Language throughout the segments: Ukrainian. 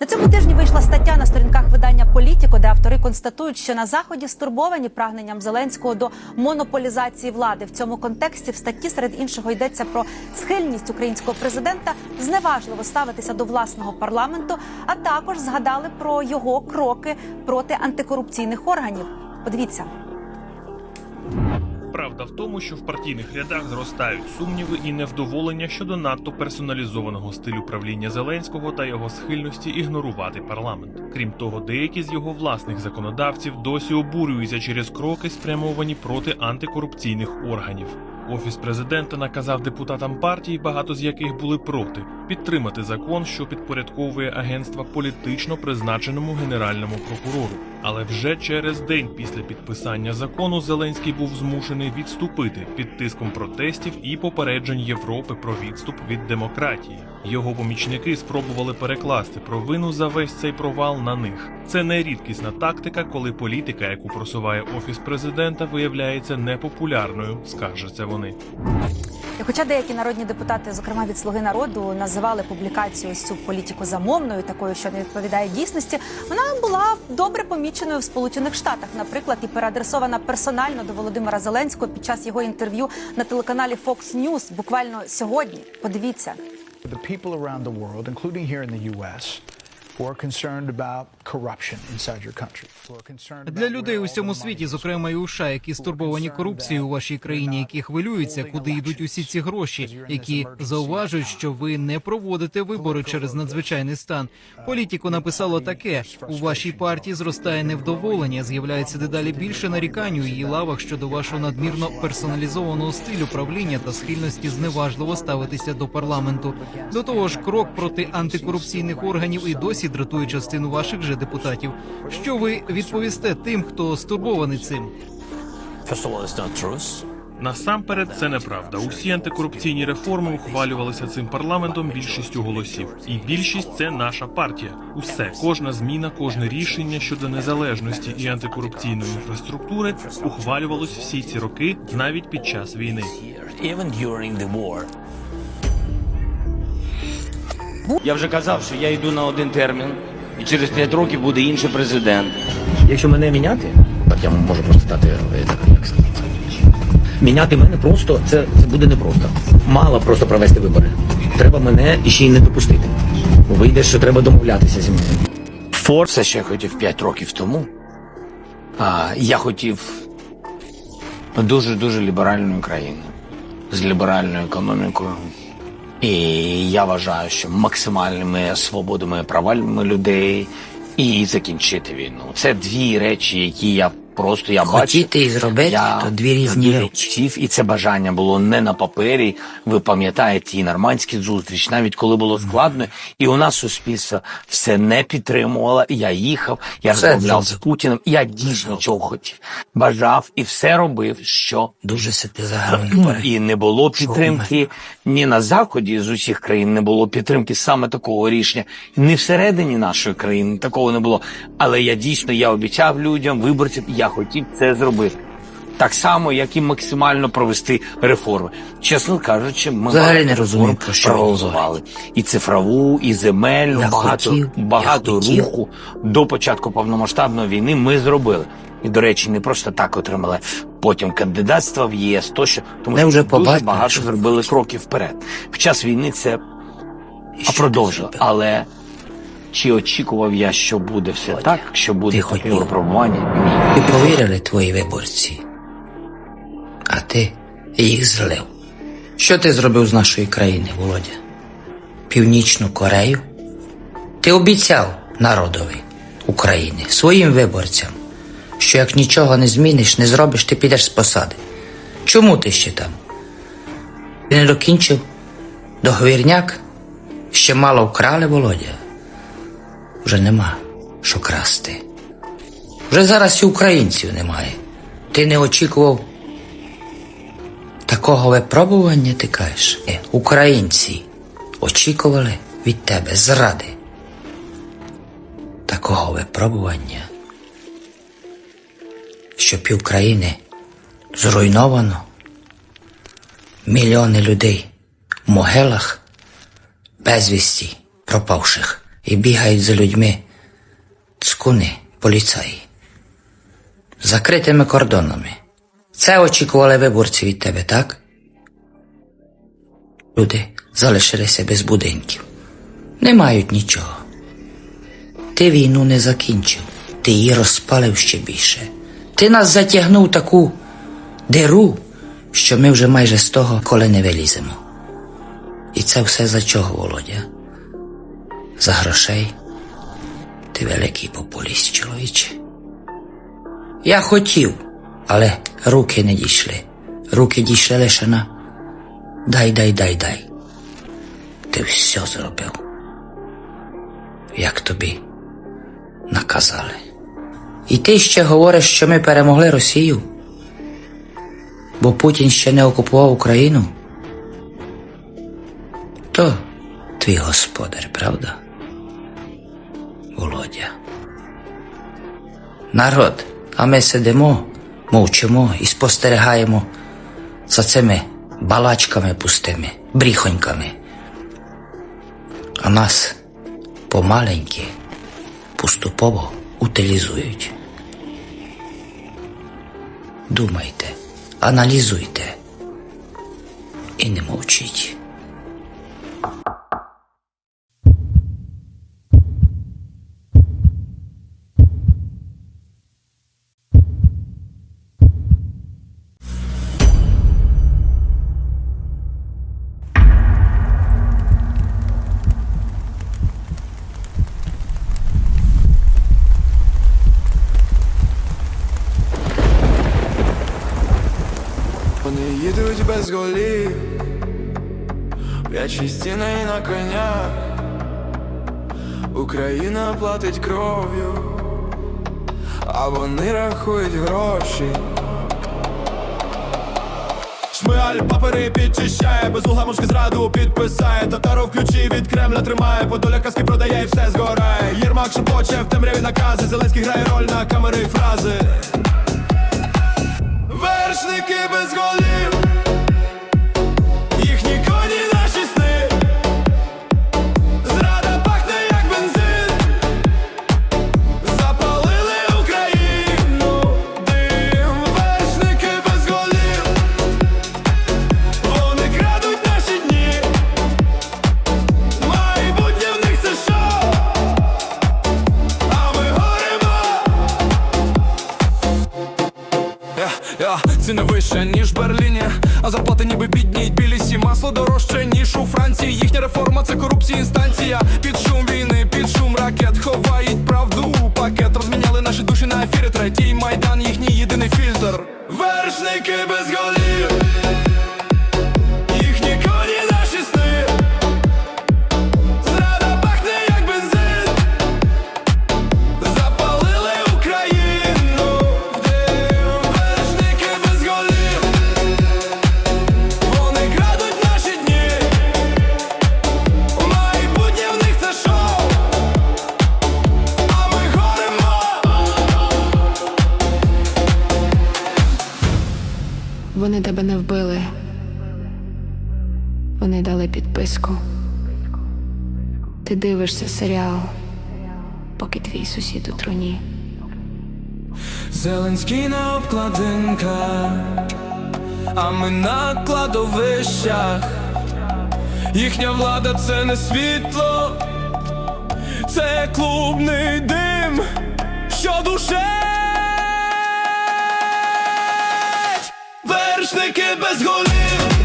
На цьому тижні вийшла стаття на сторінках видання Політіко, де автори констатують, що на заході стурбовані прагненням Зеленського до монополізації влади. В цьому контексті в статті серед іншого йдеться про схильність українського президента зневажливо ставитися до власного парламенту, а також згадали про його кроки проти антикорупційних органів. Подивіться. Правда в тому, що в партійних рядах зростають сумніви і невдоволення щодо надто персоналізованого стилю правління Зеленського та його схильності ігнорувати парламент. Крім того, деякі з його власних законодавців досі обурюються через кроки, спрямовані проти антикорупційних органів. Офіс президента наказав депутатам партії, багато з яких були проти, підтримати закон, що підпорядковує агентства політично призначеному генеральному прокурору. Але вже через день після підписання закону Зеленський був змушений відступити під тиском протестів і попереджень Європи про відступ від демократії. Його помічники спробували перекласти провину за весь цей провал на них. Це не рідкісна тактика, коли політика, яку просуває офіс президента, виявляється непопулярною, скаржаться вони. І Хоча деякі народні депутати, зокрема від Слуги народу, називали публікацію ось цю політику замовною, такою, що не відповідає дійсності, вона була добре поміченою в Сполучених Штатах, наприклад, і переадресована персонально до Володимира Зеленського під час його інтерв'ю на телеканалі Fox News буквально сьогодні. Подивіться. the people around the world, including here in the U.S., who are concerned about Для людей у всьому світі, зокрема і у США, які стурбовані корупцією у вашій країні, які хвилюються, куди йдуть усі ці гроші, які зауважують, що ви не проводите вибори через надзвичайний стан. Політіко написало таке: у вашій партії зростає невдоволення, з'являється дедалі більше нарікань у її лавах щодо вашого надмірно персоналізованого стилю правління та схильності зневажливо ставитися до парламенту. До того ж, крок проти антикорупційних органів і досі дратує частину ваших же депутатів. Що ви відповісте тим, хто стурбований цим? Насамперед, це неправда. Усі антикорупційні реформи ухвалювалися цим парламентом більшістю голосів. І більшість це наша партія. Усе, кожна зміна, кожне рішення щодо незалежності і антикорупційної інфраструктури ухвалювалось всі ці роки, навіть під час війни. Я вже казав, що я йду на один термін, і через 5 років буде інший президент. Якщо мене міняти, так я можу просто дати як сказати. Міняти мене просто це, це буде непросто. Мало просто провести вибори. Треба мене ще й не допустити. Вийде, що треба домовлятися зі мною. Фор, все, я хотів 5 років тому. А, я хотів дуже-дуже ліберальну країну з ліберальною економікою. І я вважаю, що максимальними свободами, правами людей і закінчити війну. Це дві речі, які я просто я бачив. Хотіти і зробити то дві різні речі. і це бажання було не на папері. Ви пам'ятаєте і нормандські зустріч, навіть коли було складно, і у нас суспільство все не підтримувало. Я їхав, я розмовляв з. Путіним. Я дійсно цього хотів, бажав і все робив, що Дуже се ти загальний і не було підтримки ні на заході з усіх країн, не було підтримки саме такого рішення. Ні всередині нашої країни такого не було. Але я дійсно я обіцяв людям, виборцям, я хотів це зробити. Так само, як і максимально провести реформи. Чесно кажучи, ми Взагалі не розумію, про що проголосували. І цифрову, і земельну, Я багато, хотів, я багато хотів. руху до початку повномасштабної війни ми зробили. І, до речі, не просто так отримали потім кандидатство в ЄС, тощо, тому що вже дуже побачили, багато що- зробили кроків вперед. Під час війни це продовжили. Але чи очікував я, що буде все Володя, так, що буде таке випробування? Ні. І повірили твої виборці. А ти їх злив. Що ти зробив з нашої країни, Володя? Північну Корею? Ти обіцяв народові України, своїм виборцям, що як нічого не зміниш, не зробиш, ти підеш з посади. Чому ти ще там? Ти не докінчив договірняк? Ще мало вкрали, Володя. Вже нема що красти. Вже зараз і українців немає. Ти не очікував такого випробування, ти кажеш? Е, Українці очікували від тебе зради. Такого випробування, що пів країни зруйновано, мільйони людей в могилах, безвісті пропавших. І бігають за людьми цкуни, поліцаї. Закритими кордонами. Це очікували виборці від тебе, так? Люди залишилися без будинків. Не мають нічого. Ти війну не закінчив, ти її розпалив ще більше. Ти нас затягнув таку диру, що ми вже майже з того коли не виліземо. І це все за чого, Володя? За грошей? Ти великий популіст, чоловіче. Я хотів, але руки не дійшли. Руки дійшли лише на дай, дай, дай, дай. Ти все зробив. Як тобі наказали. І ти ще говориш, що ми перемогли Росію? Бо Путін ще не окупував Україну? То твій господар, правда? Володя. Народ, а ми сидимо, мовчимо і спостерігаємо за цими балачками пустими, бріхоньками. А нас помаленьки, поступово утилізують. Думайте, аналізуйте і не мовчіть. Вони їдуть без голів, п'ячі стіни на конях. Україна платить кров'ю, а вони рахують гроші. Шмигаль папери підчищає, без угла мушки зраду підписає. Татаро в ключі від Кремля тримає, подоля казки продає і все згорає. Єрмак шепоче в темряві накази, Зеленський грає роль на камери і фрази. Вершники без голів, ціни вище, ніж в Берліні, а зарплати ніби бідні, білісі масло дорожче, ніж у Франції. Їхня реформа це корупція інстанція. Під шум війни, під шум ракет ховають правду пакет. Розміняли наші душі на ефірі. Третій майдан, їхній єдиний фільтр. Вершники без голів. Вони тебе не вбили. Вони дали підписку. Ти дивишся серіал, поки твій сусід у труні. Зеленський на обкладинках, а ми на кладовищах. Їхня влада це не світло, це клубний дим, що душить. Вершники без голів,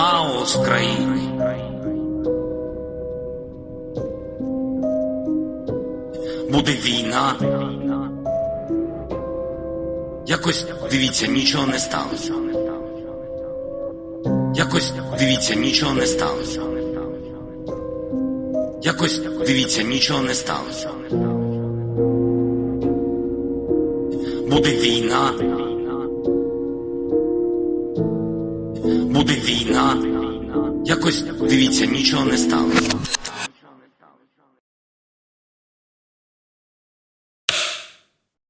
хаос в країні. Буде війна. Якось дивіться, нічого не сталося. Якось дивіться, нічого не сталося. Якось дивіться, нічого не сталося. Буде війна. Буде війна. Якось дивіться, нічого не сталося.